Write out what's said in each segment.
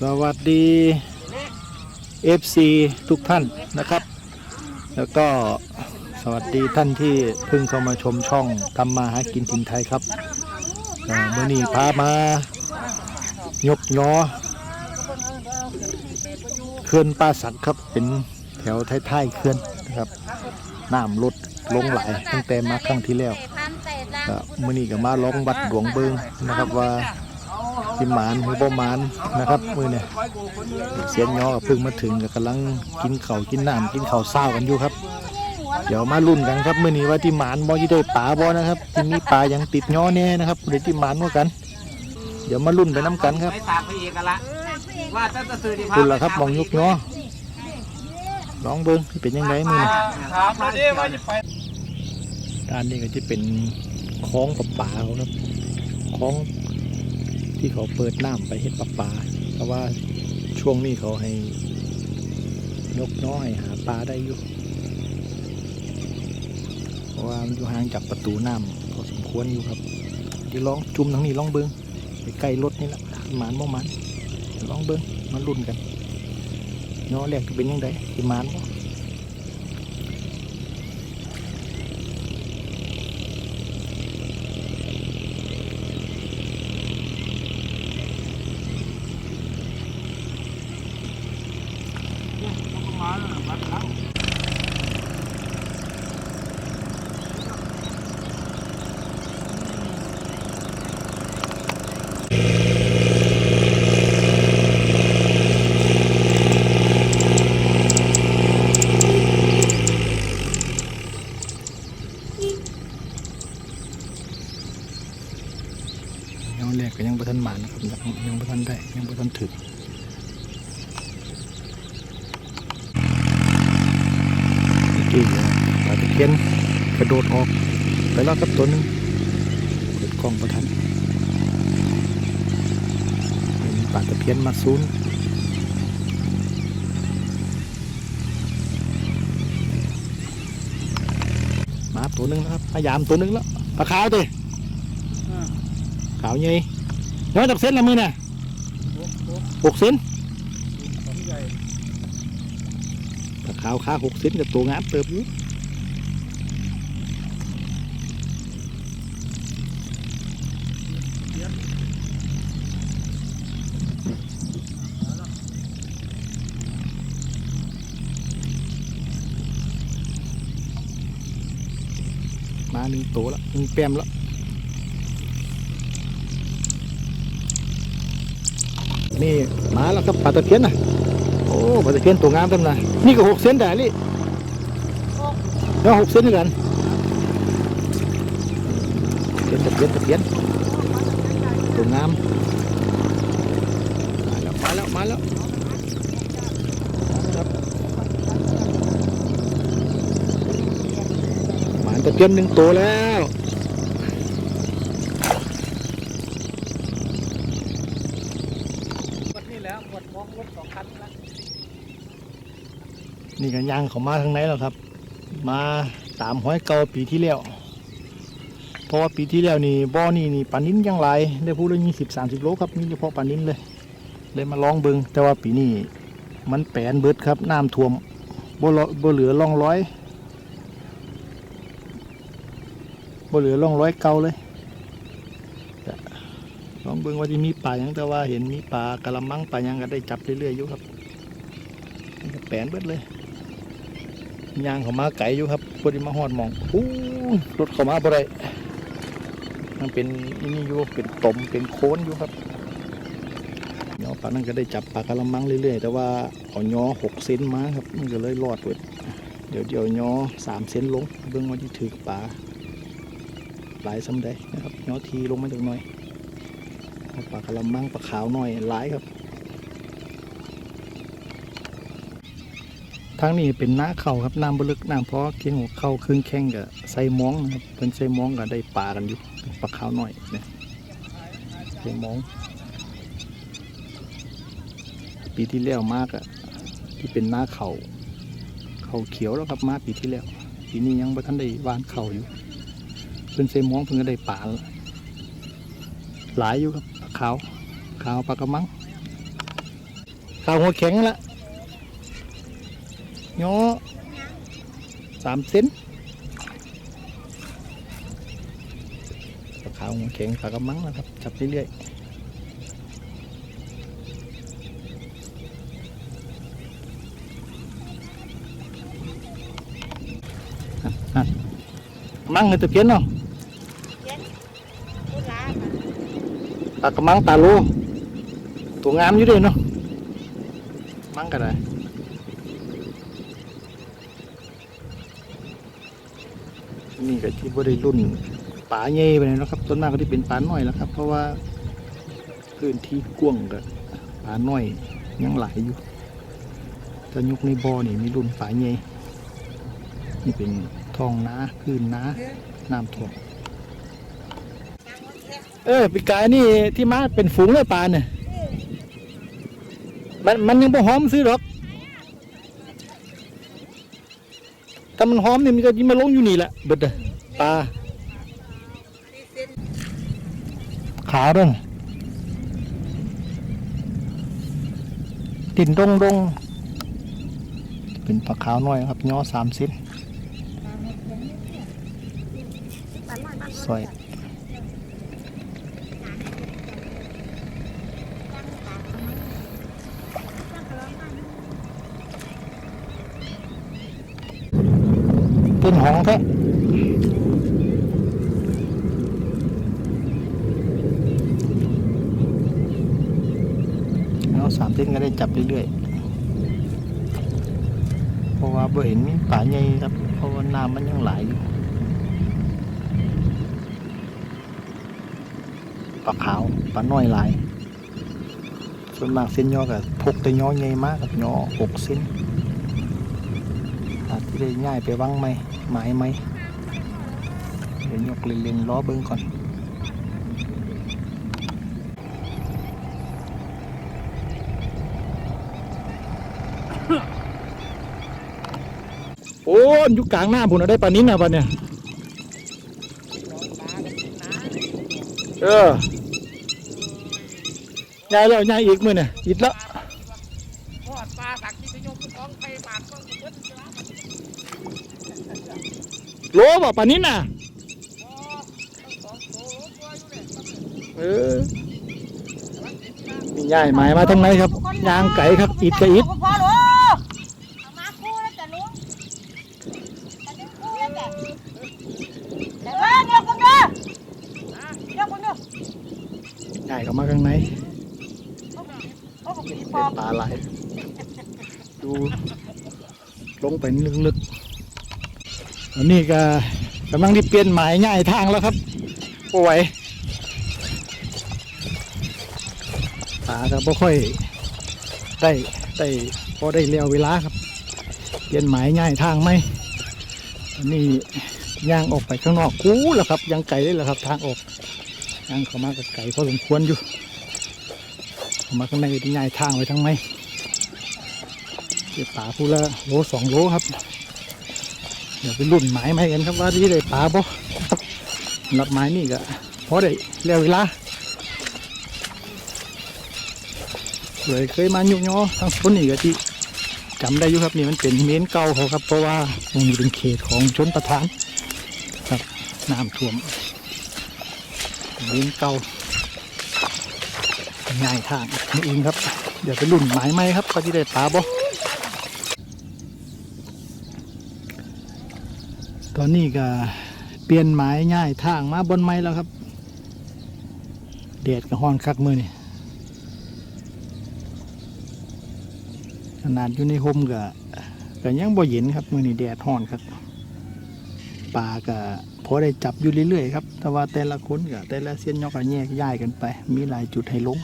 สวัสดี FC ทุกท่านนะครับ แล้วก็สวัสดีท่านที่เพิ่งเข้ามาชมช่องทำมาหากินถิ่นไทยครับเมื่อนี้พามายกยอเขื่อนป่าสักครับเป็นแถวท้ายๆเขื่อนนะครับน้ำลดลงไหลตั้งแต่มาครั้งที่แล้วก็มื่อนี้ก็มาลองวัดหลวงเบิงนะครับว่า สิหมานหรือบ่หมานนะครับมือเนี่ยเสียนยอก็เพิ่งมาถึงก็กำลังกินข้าวกินน้ำกินข้าวเศร้ากันอยู่ครับ เดี๋ยวมาลุ้นกันครับมื่อนี้ว่าที่หมานบ่ที่ได้ปลาบ่นะครับที่มีปลายังติดยอแน่นะครับเดี๋ยวที่หมานว่ากัน เดี๋ยวมาลุ้นไปน้ำกันครับไปสากพระเอกกันละว่าจะจะซื้อที่คุณล่ะครับมองยุกยอลองเบิงสิเป็นยังไงมือนี้ถามมาดิว่าจะไปด้านนี้ก็จะเป็นคลองปลาปลาเขาครับคลอง ที่เขาเปิดน้ำไปเฮ็ดปลาปลาเพราะว่าช่วงนี้เขาให้นกน้อยหาปลาได้อยู่เพราะว่ามันอยู่ห่างจากประตูน้ำพอสมควรอยู่ครับที่ลองจุ่มทั้งนี้ลองเบิงไปใกล้รถนี่แหละหมานบ่หมานลองเบิงมาลุ้นกันย้อแรกจะเป็นยังไงสิหมานบ่ ยังแรกก็ยังบ่ทันหมานนะครับ ยังยังบ่ทันได้ยังบ่ทันถึกกี่ปลาตะเพียนกระโดดออกไปแล้วครับตัวหนึงเปิดกล้องประทันเป็นปลาตะเพียนมาซูนมาตัวหนึงนะครับพยายามตัวหนึงแล้วปลาขาวเต้ขาวยี่ น้อยจากเส้นละมือน่ะหกเส้นถ้าขาวค่าหกเส้นกับตัวงามเติบอยู่มาหนึ่งตัวละหนึ่งแปมละ นี่มาแล้วครับปลาตะเพียนนะโอ้ปลาตะเพียนตัวงามตั้งนะนี่ก็หกเซนได้ลิแล้วหกเซนด้วยกันเพียนตะเพียนตะเพียนตัวงามมาแล้วมาแล้วมาแล้วครับหมานตะเพียนหนึ่งตัวแล้ว มองรถสองคันละนี่กันยางเขามาทางไหนแล้วครับ มาตามห้อยเก่าปีที่แล้วเพราะว่าปีที่แล้วนี่บ่อนี่นี่ปลานิ้นยังหลได้พูดเลยยี่สิบสามสิบโลครับมีเฉพาะปลานิ้นเลย เลยมาลองเบิงแต่ว่าปีนี้มันแปนเบิดครับน้ำท่วมบ่เหลือบ่เหลือร่องร้อยบ่เหลือร่องร้อยเก่าเลย เบิ่งว่าที่มีปลาหยังแต่ว่าเห็นมีปลากระมังปลายังก็ได้จับเรื่อยๆอยู่ครับแปนเบิดเลยยางเขามาไก่อยู่ครับพอดีมาหอดมองอู้รถเขามาบ่ได้มันเป็นนี่อยู่เป็นตมเป็นโค้นอยู่ครับเนาะปลานั่นก็ได้จับปลากระมังเรื่อยๆ แต่ว่าเอายอหกเซนมาครับมันก็เลยรอดเว้ยเดี๋ยวเดี๋ยวยอสามเซนลงเบื้องว่าที่ถือปลาหลายสำได้นะครับยอทีลงมาจากหน่อย ปลากระมังปลาขาวหน่อยหลายครับ ทางนี้เป็นน้าเข่าครับน้ำบลึกน้ำเพราะเคียงหัวเข่าครึ่งแข้งกับใส่หมองนะครับเป็นใส่หมองก็ได้ปลากันอยู่ปลาขาวหน่อยเนี่ยใส่หมอง ปีที่แล้วมากอะที่เป็นหน้าเข่าเขาเขียวแล้วครับมาปีที่แล้วปีนี้ยังบ่ทันได้วานเข่าอยู่เพิ่นใส่หมองเพิ่นก็ได้ปลาหลายอยู่ครับ ขาว ขาวปลากระมัง ขาวหัวแข็งนั่นละย่อสามเซนปลาขาวหัวแข็งปลากระมังนะครับ จับเรื่อยๆอะมั่งเลยตะเพียนเนาะ พูดลาค่ะ ปลากระมังตาโลตัวงามอยู่เด้วยเนาะมังก็ได้นี่ก็ที่บ่ได้รุ่นป่าใหญ่ไปเลยนะครับ ต้นมากก็ที่เป็นป่าน้อยแล้วครับ เพราะว่าพื้นที่กว้างกับป่าน้อยยังหลายอยู่แต่ยุคในบ่อนี่มีรุ่นป่าใหญ่นี่เป็นทองนาพื้นนาน้ำท่วม เออปีกายนี่ที่มาเป็นฝูงเลยปลาเนี่ยมันมันยังบ่หอมซื้อหรอกถ้ามันหอมเนี่ยมันก็ยิ่งมาลงอยู่นี่แหละเบิดเลยปลาขาเด้งติ่นดงดงเป็นปลาขาวน้อยครับย่อสามเซนสวย เป็นหองแท้เราสามเส้นก็ได้จับเรื่อยๆเพราะว่าบ่เห็นมีป่าใหญ่ครับ เพราะว่าน้ำมันยังไหลอยู่ปลาขาวปลาน้อยหลายส่วนมากเส้นย่อกับพกแต่ย่อใหญ่มากกับย่อหกเส้น อาจจะได้ง่ายไปวังไหมหมายไหมเดี๋ยวยกเล่นๆล้อเบิ้งก่อนโอ้ยอยู่กลางหน้าผมได้ปลานิ้นนะปลาเนี่ย เออง่ายแล้วง่ายอีกมือเนี่ยอีกแล้ว ทอดปลาสักที่จะยกท้องไปปากก็เบิดจะรับ โลบ่ปลานิ้นน่ะสองโตตัวอยู่เนี่ยเออมีย่ายหมายมาทางไหนครับยางไก่ครับอิดกับอิดพ่อหลวงเอามาคู่แล้วจ้ะลุงอันนี้คู่แล้วจ้ะแต่ว่าเดี๋ยวคุณเด้อเดี๋ยวคุณเด้อย่ายเข้ามาข้างในโอ้โหผีเป็ปอนบปลาไหลดูลงไปลึกๆ อันนี้ก็กำลังที่เปลี่ยนหมายง่ายทางแล้วครับโอ้ไหวปลาก็บ่ค่อยได้ได้พอได้เลี้ยวเวลาครับ เปลี่ยนหมายง่ายทางไหมอันนี้ย่างออกไปข้างนอกกู้แล้วครับ ยังไกลเลยแหละครับ ทางออกย่างเข้ามากับไก่พอสมควรอยู่เข้ามาข้างในที่ง่ายทางไว้ทั้งไหมเก็บปลาพูละโลสองโลครับ เดี๋ยวไปรุ่นหมายไหมาให้กันครับว่าที่ได้ปลาบ่รับสำหรับหมายนี่ก็พอได้เรียวเวลาเลยเคยมายุกยอทั้งคนนี่ก็ที่จำได้อยู่ครับนี่มันเป็นเม้นเก่าเขาครับเพราะว่าตรงนี้เป็นเขตของชนประทานครับน้ำท่วมเม้นเก่าง่ายทางนี่เองครับ เดี๋ยวไปรุ่นหมายไหมครับก็จะได้ปลาบ่ ตอนนี้ก็เปลี่ยนหมายง่ายทางมาบนไม้แล้วครับแดดก็ฮ้อนคักมือนี่ขนาดอยู่ในโฮมก็ก็ยังบ่เย็นครับมือนี่แดดฮ้อนครับปลาก็พอได้จับอยู่เรื่อยๆครับแต่ว่าแต่ละคนก็แต่ละเส้นยอกก็แยกย้ายกันไป มีหลายจุดให้ลง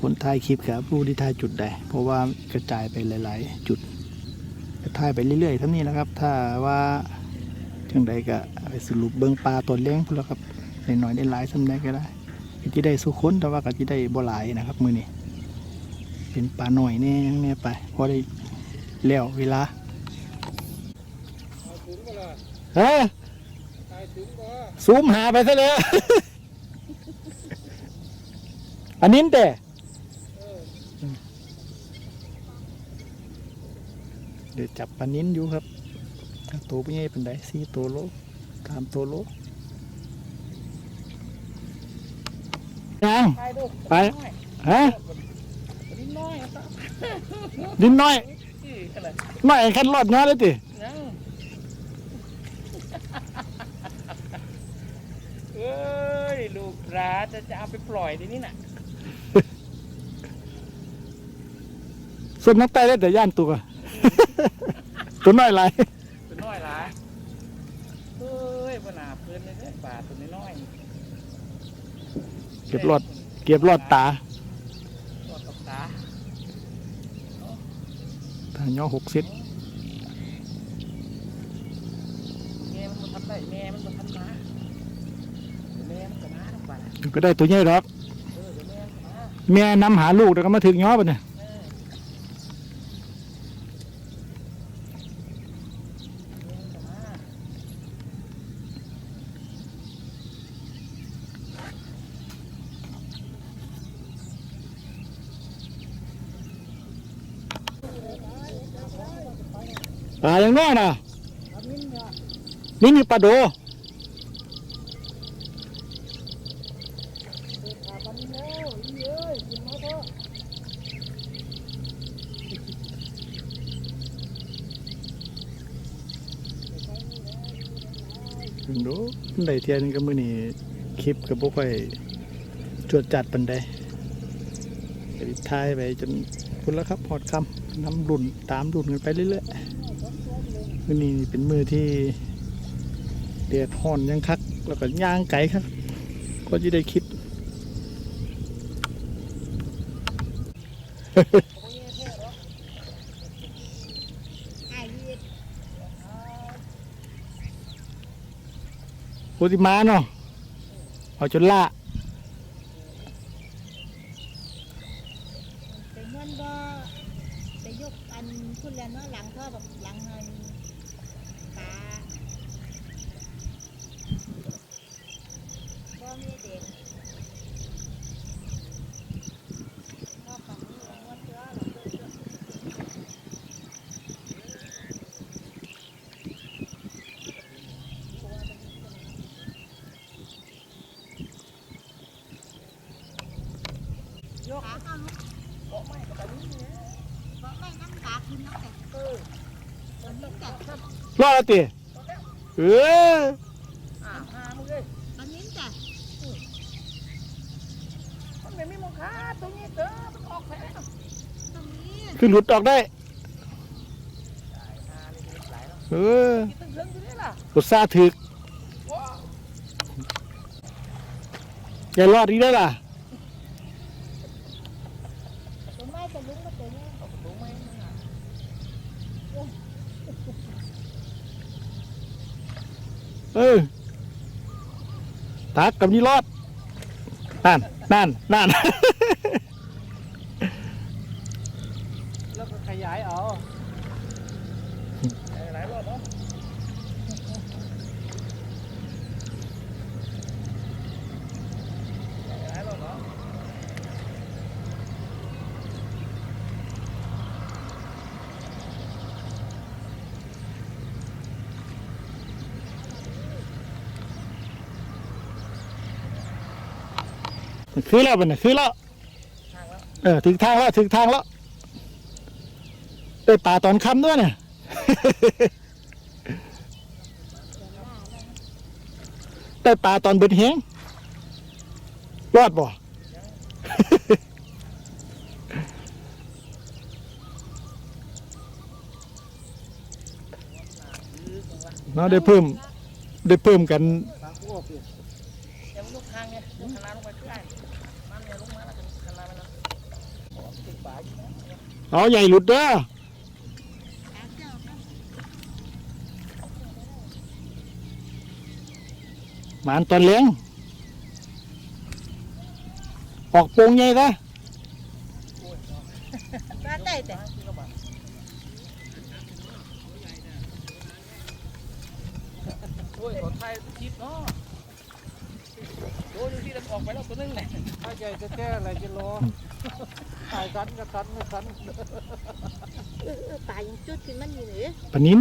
คนถ่ายคลิปกับผู้ที่ถ่ายจุดใดเพราะว่ากระจายไปหลาย ๆ จุด ถ่ายไปเรื่อยๆเท่านี้นะครับ ถ้าว่าจังใดก็ไปสรุปเบิ้งปลาตัวเลี้ยงพุ่นแล้วครับในน้อยได้หลายสำได้ก็ได้ก็จะได้สุคนแต่ว่าก็จะได้บ่หลายนะครับ มือนี้เป็นปลาหน่อยแน่ยังแน่ไปพอได้แล้วเวลาเฮ้ซูมหาไปซะเลยอันนี้แต่ เออ เดี๋ยวจับปลานิ้นอยู่ครับตัวเป็นไงเป็นไดสี่ตัวโลสามตัวโลยังไปดูไปน้อยฮะนิดน้อยครับดินน้อยอีอะไรน้อยขันรอดย้อเลยติยังเอ้ยลูกหลานจะจะเอาไปปล่อยทีนี้น่ะส่วนนักไต่ได้แต่ย่านตัว ตัวน้อยไรตัวน้อยหลายเอ้ยบนาเพื่อนเลยเด้อป่าตัวน้อยเก็บรอดเก็บรอดตารอดกับตาถ้าย่อหกเซนแม่มันบ่ทันได้แม่มันบ่ทันมาเดี๋ยวแม่มันก็มาทั้งป่าน่ะก็ได้ตัวใหญ่หรอกเออเดี๋ยวแม่มันก็มา แม่นำหาลูกเดี๋ยวก็มาถึงย่อปะเนี่ย เออแม่มันก็มา ปลาอย่าง่นะนี่มีปลาโดถึงดูได้เทียนก็มือนี่คลิปกับพวกค่อยจวดจัดปันใดไปทายไปจนคุณแล้วครับหอดคำน้ำรุ่นตามรุ่นกันไปเรื่อยๆ มือนี้เป็นมือที่เดือดห่อนยังคัก แล้วก็ย่างไก่ครับ ก็จะได้คิดไอ้ยีดโคติมาเนาะเอาจนละ เป็นเงินบ่ไปยกอันคุณแล้วเนาะหลังท่อแบบหลังเงินปลาบ่มีเด็กพ่อฝั่งนี้งวดเชื้อหรอก ยกขาเข้าลูก บอกไม่กับอันนี้เนี่ย บอกไม่น้ำตากินน้ำแต่เออตอนนี้แต่ รอดแล้วตีเอออ่าหามึงเลยตอนนี้แต่ มันไม่มีมองคาตรงนี้เด้อมันออกแผลตรงนี้คือหลุดออกได้หานี่มันหลายแล้วเออกินตึ้งๆอยู่นี่ล่ะรถซาถึกว้าอย่ารอดอีกได้อล่ะต้นไม้จะลุ้งมาเจอเนี่ยเอาประตูไม่มึงอะเออ ตักกับนี่รอดนั่นนั่นนั่นแล้วก็ขยายเอาหลายรอบเนาะหลายรอบเนาะ คือแล้วเป็นน่ะคือแล้วทางแล้วเออถึงทางแล้วถึงทางแล้วได้ป่าตอนค่ำด้วยเนี่ยได้ป่าตอนเบิดเฮงรอดบ่เนาะได้เพิ่มได้เพิ่มกัน ลุกทางเนี่ยลุกคณะลงไปใกล้มันเนี่ยลุกมาแล้วคณะไปแล้วติดป่าอยู่นะเอาใหญ่หลุดเด้อหมานตอนเลี้ยงออกโปงใหญ่ซะปลาได้แต่โอ้ยขอไทยคลิปเนาะ โอ้ยที่เราออกไปแล้วตัวนึงเนี่ยถ้าใหญ่จะแก้อะไรจะรอตายกันก็กันไม่กันเออเออปลายังจุดขึ้นมันอยู่หรือปลานิน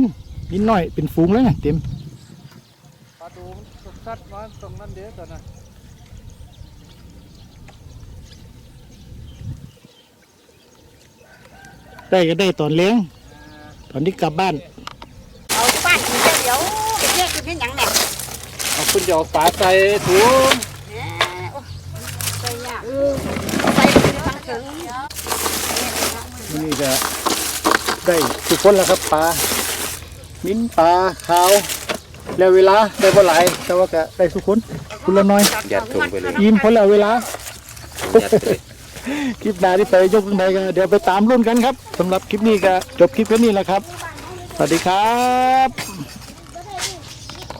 นิดหน่อยเป็นฟูงแล้วไงเต็มปลาดูมันสัดมาตรงนั้นเดี๋ยวก่อนนะได้ก็ได้ตอนเลี้ยงตอนที่กลับบ้าน เอาไปเดี๋ยวเดี๋ยวเรียกขึ้นยังเนี่ คุณจะเอาปลาใส่ถุงใส่ยากใส่ขึ้นทางถึงนี่จะได้ทุกคนแล้วครับปลามิ้นปลาขาว แล้วเวลาได้บ่หลายแต่ว่าก็ได้ทุกคนคุณละน้อยยัดถุงไปเลยยิ้มคนละเวลายัดเลยคลิปหน้าที่ไปยกขึ้นไปก็เดี๋ยวไปตามรุ่นกันครับสำหรับคลิปนี้ก็จบคลิปแค่นี้แหละครับ สวัสดีครับ